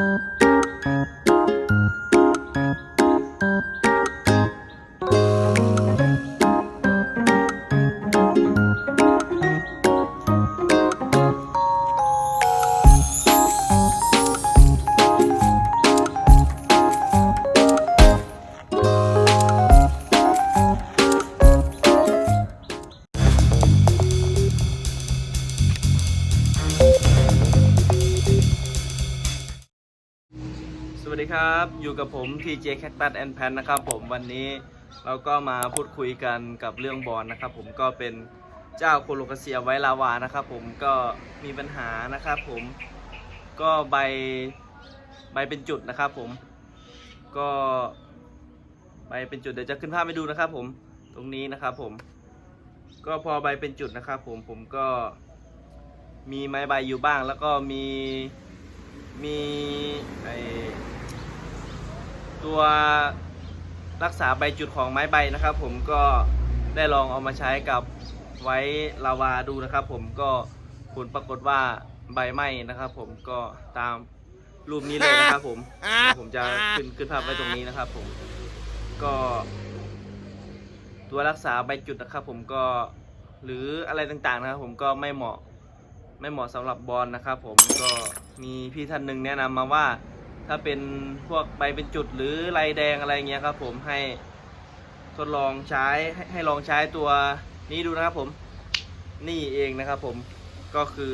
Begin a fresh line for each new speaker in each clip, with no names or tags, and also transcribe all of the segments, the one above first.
สวั ครับ อยู่กับผม TJ Cactus and Pan นะครับผมวันนี้เราก็มาพูดคุยกันกับเรื่องบอลนะครับ ผมก็เป็นเจ้าโคโลคาเซียไวลาวานะครับ ผมก็มีปัญหานะครับ ผมก็ใบใบเป็นจุดนะครับ ผมก็ใบเป็นจุดเดี๋ยวจะขึ้นภาพให้ดูนะครับ ผมตรงนี้นะครับ ผม ก็พอใบเป็นจุดนะครับ ผมผมก็มีไม้ใบอยู่บ้างแล้วก็มีมีไอ ตัวรักษาใบจุดของไม้ใบนะครับ ผมก็ได้ลองเอามาใช้กับไว้ลาวาดูนะครับ ผมก็ผลปรากฏว่าใบไหม้นะครับ ผมก็ตามรูปนี้เลยนะครับ ผมผมจะขึ้นขึ้นภาพไว้ตรงนี้นะครับ ผมก็ ตัวรักษาใบจุดนะครับ ผมก็หรืออะไรต่างๆนะครับ ผมก็ไม่เหมาะไม่เหมาะสำหรับบอลนะครับ ผมก็มีพี่ท่านหนึ่งแนะนำมาว่า ถ้าเป็นพวกใบเป็นจุดหรือลายแดงอะไรเงี้ยครับ ผมให้ทดลองใช้ให้ให้ลองใช้ตัวนี้ดูนะครับผมนี่เองนะครับ ผมก็คือ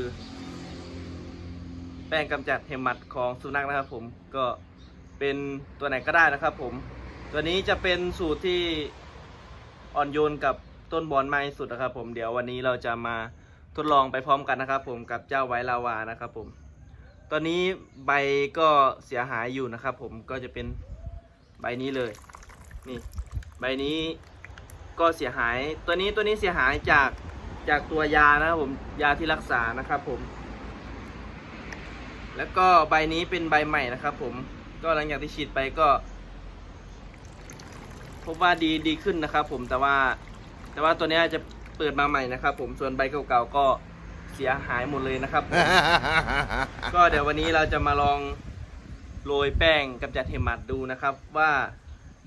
แป้งกำจัดเห็บหมัดของสุนัขนะครับ ผมก็เป็นตัวไหนก็ได้นะครับ ผม ตัวนี้จะเป็นสูตรที่อ่อนโยนกับต้นบอลมาอีสุดนะครับ ผมเดี๋ยววันนี้เราจะมาทดลองไปพร้อมกันนะครับ ผมกับเจ้าไวลาวานะครับ ผม ตอนนี้ใบก็เสียหายอยู่นะครับ ผมก็จะเป็นใบนี้เลยนี่ใบนี้ก็เสียหายตัวนี้ตัวนี้เสียหายจากจากตัวยานะครับผมยาที่รักษานะครับผม แล้วก็ใบนี้เป็นใบใหม่นะครับ ผมก็หลังจากที่ฉีดไปก็ พบว่าดีดีขึ้นนะครับ ผมแต่ว่าแต่ว่าตัวนี้จะเปิดมาใหม่นะครับ ผมส่วนใบเก่าๆก็ เสียหายหมดเลยนะครับผมก็เดี๋ยววันนี้เราจะมาลองโรยแป้งกำจัดเห็บหมัดดูนะครับ ว่า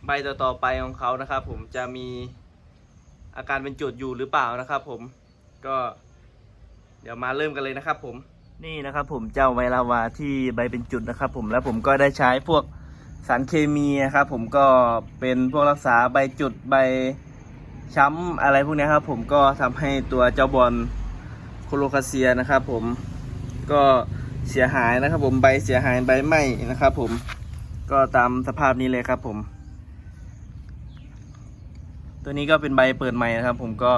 ใบต่อๆไปของเขานะครับ ผมจะมีอาการเป็นจุดอยู่หรือเปล่านะครับ ผมก็เดี๋ยวมาเริ่มกันเลยนะครับ ผมนี่นะครับ ผมเจ้าไวลาวาที่ใบเป็นจุดนะครับ ผมแล้วผมก็ได้ใช้พวกสารเคมีนะครับ ผมก็เป็นพวกรักษาใบจุดใบช้ำอะไรพวกเนี้ยครับ ผมก็ทำให้ตัวเจ้าบอล โคโลคาเซียนะครับผมก็เสียหายนะครับผมใบเสียหายใบไหม้นะครับผมก็ตามสภาพนี้เลยครับผม ตัวนี้ก็เป็นใบเปิดใหม่นะครับ ผมก็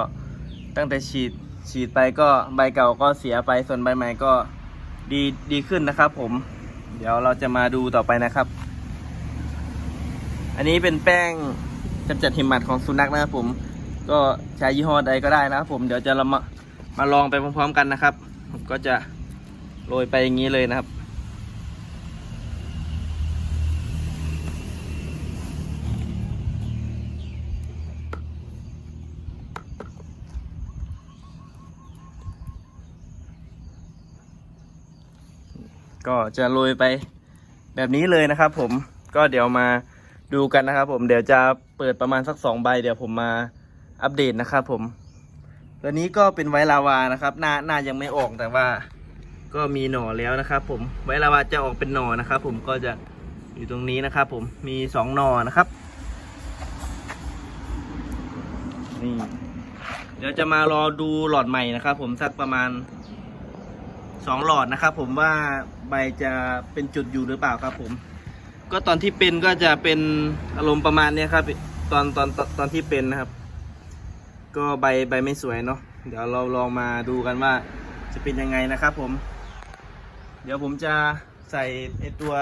ตั้งแต่ฉีดฉีดไปก็ใบเก่าก็เสียไปส่วนใบใหม่ก็ดีดีขึ้นนะครับ ผม เดี๋ยวเราจะมาดูต่อไปนะครับ อันนี้เป็นแป้งกำจัดหิมหมัดของสุนัขนะครับผม ก็ใช้ยี่ห้อใดก็ได้นะครับผมเดี๋ยวจะเรามา มาลองไปพร้อมๆกันนะครับผมก็จะโรยไปอย่างนี้เลยนะครับ ก็จะโรยไปแบบนี้เลยนะครับ ผมก็เดี๋ยวมาดูกันนะครับ ผมเดี๋ยวจะเปิดประมาณสักสองใบ เดี๋ยวผมมาอัปเดตนะครับผม ตัวนี้ก็เป็นไวลาวานะครับหน้าหน้ายังไม่ออกแต่ว่า ก็มีหน่อแล้วนะครับ ผมไวลาวาจะออกเป็นหน่อนะครับ ผมก็จะอยู่ตรงนี้นะครับ ผมมีสองหน่อนะครับนี่เดี๋ยวจะมารอดูหลอดใหม่นะครับ ผมสักประมาณสองหลอดนะครับผมว่าใบจะเป็นจุดอยู่หรือเปล่าครับผม ก็ตอนที่เป็นก็จะเป็นอารมณ์ประมาณนี้ครับ ตอนตอนตอนตอนที่เป็นนะครับ ก็ใบใบไม่สวยเนาะเดี๋ยวเราลองมาดูกันว่าจะเป็นยังไงนะครับผม เดี๋ยวผมจะใส่ไอตัว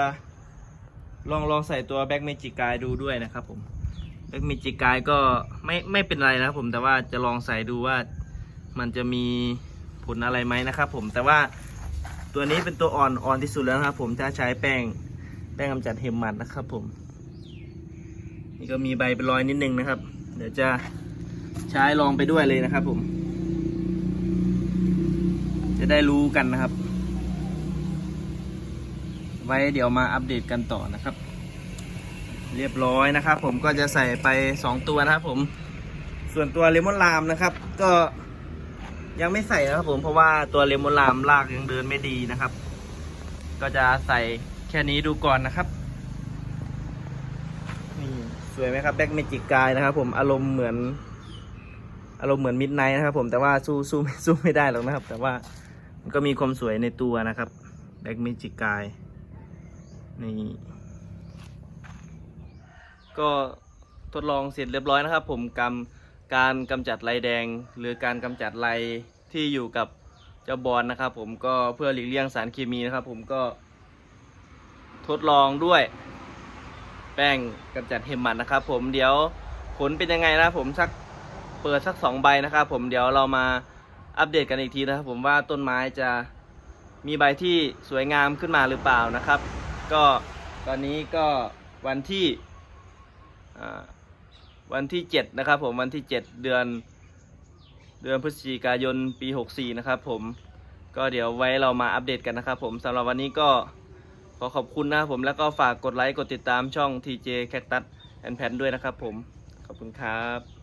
ลองลองใส่ตัวแบ็กเมจิกายดูด้วยนะครับผมแบ็กเมจิกายก็ไม่ไม่เป็นไรนะครับผมแต่ว่าจะลองใส่ดูว่ามันจะมีผลอะไรไหมนะครับผมแต่ว่าตัวนี้เป็นตัวอ่อนอ่อนที่สุดแล้วนะครับผมจะใช้แป้งแป้งกำจัดเห็บหมัดนะครับผม นี่ก็มีใบเป็นรอยนิดนึงนะครับ เดี๋ยวจะ ใช้ลองไปด้วยเลยนะครับผม จะได้รู้กันนะครับ ไว้เดี๋ยวมาอัปเดตกันต่อนะครับ เรียบร้อยนะครับ ผมก็จะใส่ไป 2 ตัวนะครับผมส่วนตัวเลมอนลามนะครับ ก็ยังไม่ใส่นะครับผมเพราะว่าตัวเลมอนลามลากยังเดินไม่ดีนะครับ ก็จะใส่แค่นี้ดูก่อนนะครับนี่สวยไหมครับแบ็กเมจิกกายนะครับผมอารมณ์เหมือน อารมณ์เหมือนมิดไนท์นะครับผมแต่ว่าสู้สู้สู้ไม่ได้หรอกนะครับ แต่ว่ามันก็มีความสวยในตัวนะครับแบ็กเมจิกายนี่ก็ทดลองเสร็จเรียบร้อยนะครับ ผมกำการกำจัดลายแดง หรือการกำจัดลายที่อยู่กับเจ้าบอลนะครับ ผมก็เพื่อหลีกเลี่ยงสารเคมีนะครับ ผมก็ ทดลองด้วย แป้งกำจัดเห็บหมัดนะครับ ผมเดี๋ยวผลเป็นยังไงนะผมสัก เปิดสักสองใบนะครับผมเดี๋ยวเรามาอัปเดตกันอีกทีนะครับ ผมว่าต้นไม้จะมีใบที่สวยงามขึ้นมาหรือเปล่านะครับ ก็ตอนนี้ก็วันที่วันที่ 7 นะครับผมวันที่ 7 เดือน เดือนพฤศจิกายนปี 64 นะครับผมก็เดี๋ยวไว้เรามาอัปเดตกันนะครับผมสำหรับวันนี้ก็ขอขอบคุณนะครับผมแล้วก็ฝากกดไลค์กดติดตามช่อง TJ Cactus and Pan ด้วยนะครับผม ขอบคุณครับ